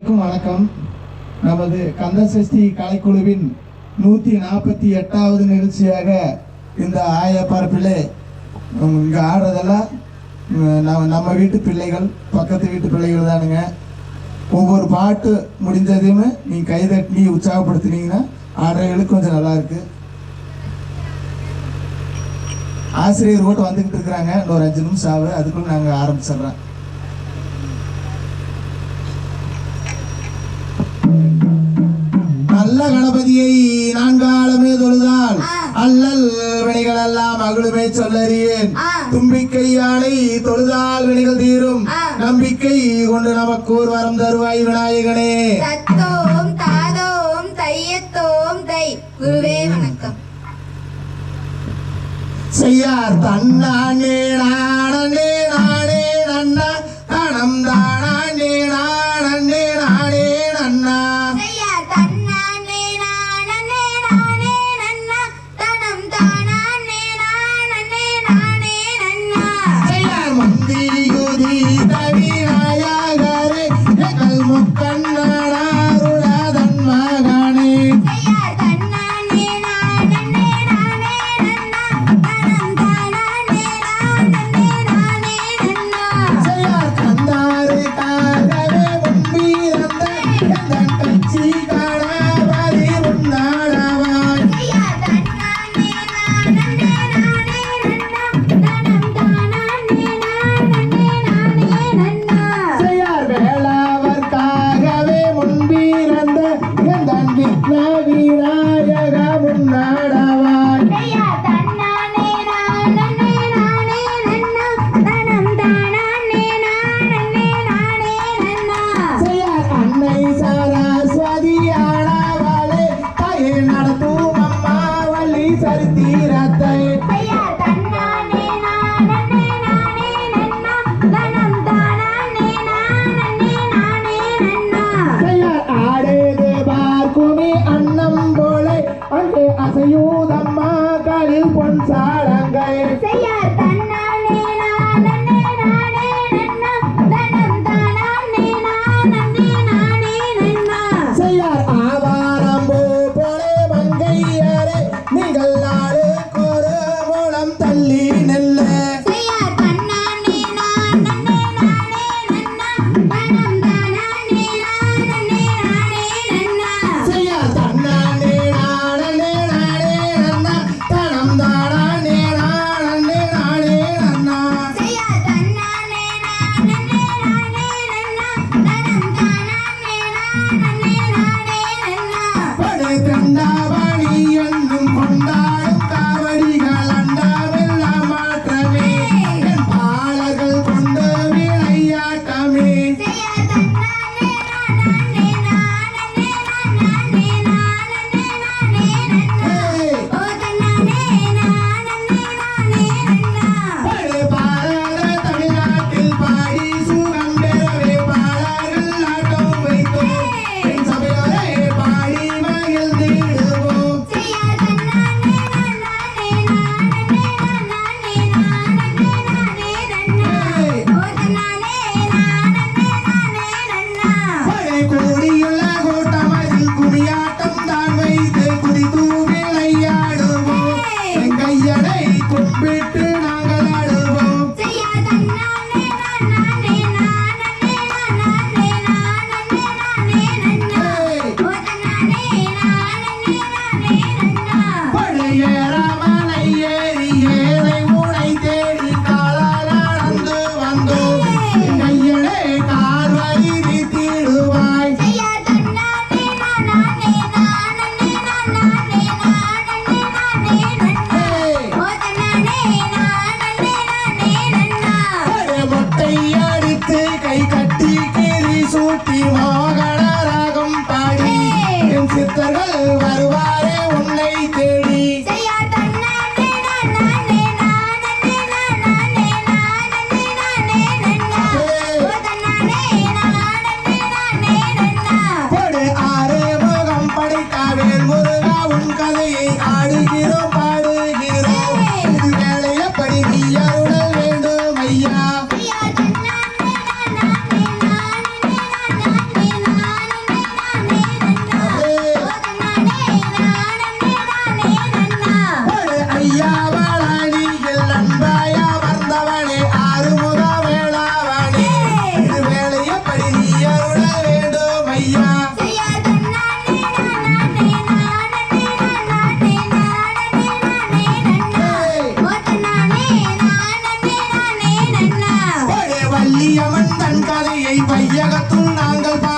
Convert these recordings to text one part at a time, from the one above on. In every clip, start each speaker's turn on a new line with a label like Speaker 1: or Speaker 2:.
Speaker 1: அனைவருக்கும் வணக்கம். நமது கந்தசஷ்டி கலைக்குழுவின் நூற்றி நாற்பத்தி எட்டாவது நிகழ்ச்சியாக இந்த ஆய பரப்பில் இங்கே ஆடுறதெல்லாம் நம்ம நம்ம வீட்டு பிள்ளைகள் பக்கத்து வீட்டு பிள்ளைகள் தானுங்க. ஒவ்வொரு பாட்டு முடிஞ்சதையுமே நீங்கள் கைதட்டி உற்சாகப்படுத்தினீங்கன்னா ஆடுறவங்களுக்கு கொஞ்சம் நல்லாயிருக்கு. ஆசிரியர் ஓட்டு வந்துக்கிட்டு இருக்கிறாங்க. இன்னொரு அஞ்சு நிமிஷம் ஆகுது. அதுக்குள்ளே நாங்கள் ஆரம்பிச்சிடுறோம். நல்ல கணபதியை நான்காலமே தொழுதால் அல்லல் வினைகள் எல்லாம் அகலுமே சொல்லறியேன்.
Speaker 2: ஆ.
Speaker 1: தும்பிக்கையானை தொழுதால் வினைகள் தீரும். நம்பிக்கை கொண்டு நமக்கு ஒரு வரம் தருவாய் விநாயகனே.
Speaker 2: தத்தோம் தாதோம் தையத்தோம் தை. குருவே வணக்கம்.
Speaker 1: செய்யார் தன்னானே நானே புண்ணியவன் தன் தலையை வையகத்துள் நாங்கள் பா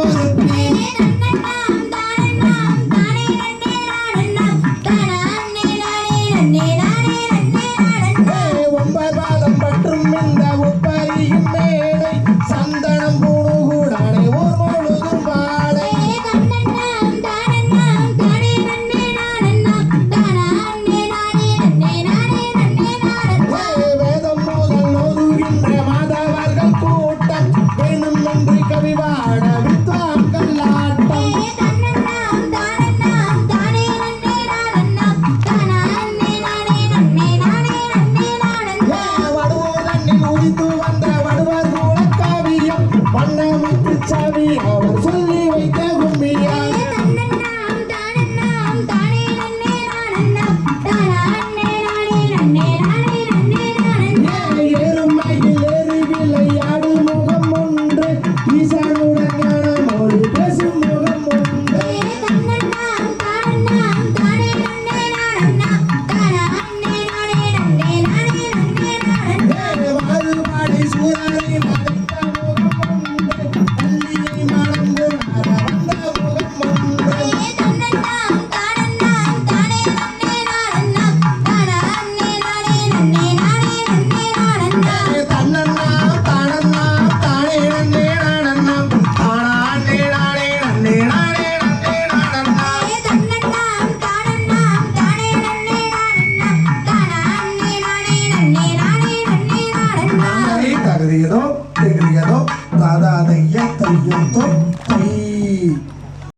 Speaker 1: ஒரு